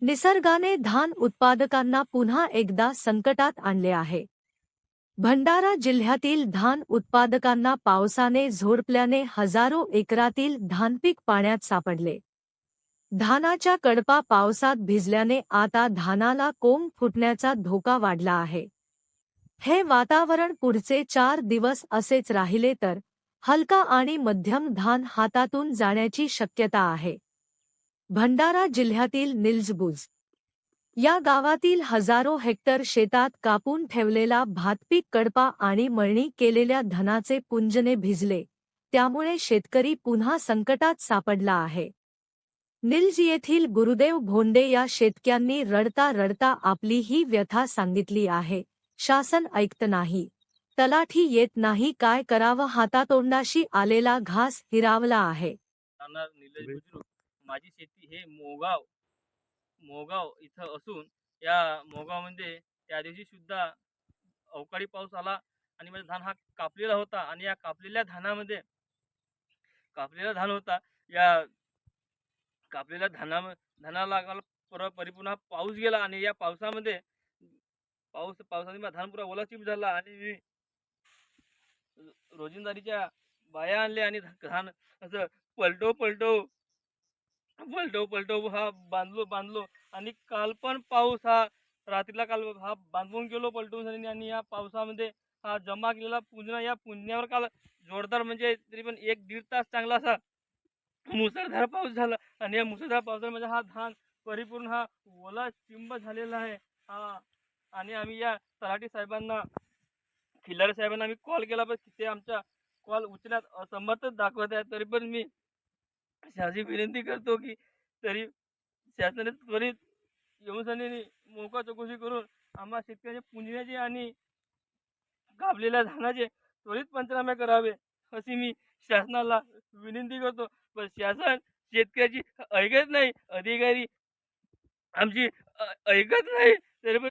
निसर्गाने धान उत्पादकांना पुन्हा एकदा संकटात आणले आहे. भंडारा जिल्ह्यातील धान उत्पादकांना पावसाने झोडपल्याने हजारो एकरातील धानपीक पाण्यात सापडले. धानाच्या कडपा पावसात भिजल्याने आता धानाला कोंब फुटण्याचा धोका वाढला आहे. हे वातावरण पुढचे चार दिवस असेच राहिले तर हलका आणि मध्यम धान हातातून जाण्याची शक्यता आहे. भंडारा जिल्ह्यातील निल्जबुज. या गावातील हजारो हेक्टर शेतात कापून ठेवलेला भातपीक कडपा आणि मळणी केलेल्या धनाचे पुंजने भिजले. त्यामुळे शेतकरी पुन्हा संकटात सापडला आहे. निल्ज येथील गुरुदेव भोंडे या शेतक्यांनी रडता रडता आपली ही व्यथा सांगितली आहे. शासन ऐकत नाही. तलाठी येत नाही काय करावं हातातोंडाशी आलेला घास हिरावला आहे. माझी शेती हे मोगाव मोगाव इथं असून या मोगावमध्ये त्या दिवशी सुद्धा अवकाळी पाऊस आला आणि माझा धान हा कापलेला होता आणि या कापलेल्या धानामध्ये कापलेला धान होता या कापलेल्या धाना धानाला पर परिपूर्ण हा पाऊस गेला आणि या पावसामध्ये पाऊस पावसाने माझा धान पुरा ओलाचिप झाला आणि मी रोजिंदारीच्या बाया आणल्या आणि धान असं पलटो पलटो पलटव पलटव हा बांधलो बांधलो. आणि काल पण पाऊस हा रात्रीला काल हा बांधून गेलो पलटून आणि आणि या पावसामध्ये हा जमा केलेला पुंजना या पुंजण्यावर काल जोरदार म्हणजे तरी पण एक दीड तास चांगला असा मुसळधार पाऊस झाला. आणि या मुसळधार पावसामध्ये म्हणजे हा धान परिपूर्ण हा ओला चिंब झालेला आहे. हा आणि आम्ही या तलाठी साहेबांना खिल्लारे साहेबांना आम्ही कॉल केला पण ते आमच्या कॉल उचलण्यात असमर्थच दाखवत आहे. तरी पण मी शासनाची विनंती करतो की तरी शासनाने त्वरित येऊन मोका चौकशी करून आम्हा शेतकऱ्याचे पुंजण्याचे आणि कापलेल्या धानाचे त्वरित पंचनामे करावे अशी मी शासनाला विनंती करतो. पण शासन शेतकऱ्याची ऐकत नाही अधिकारी आमची ऐकत नाही तरी पण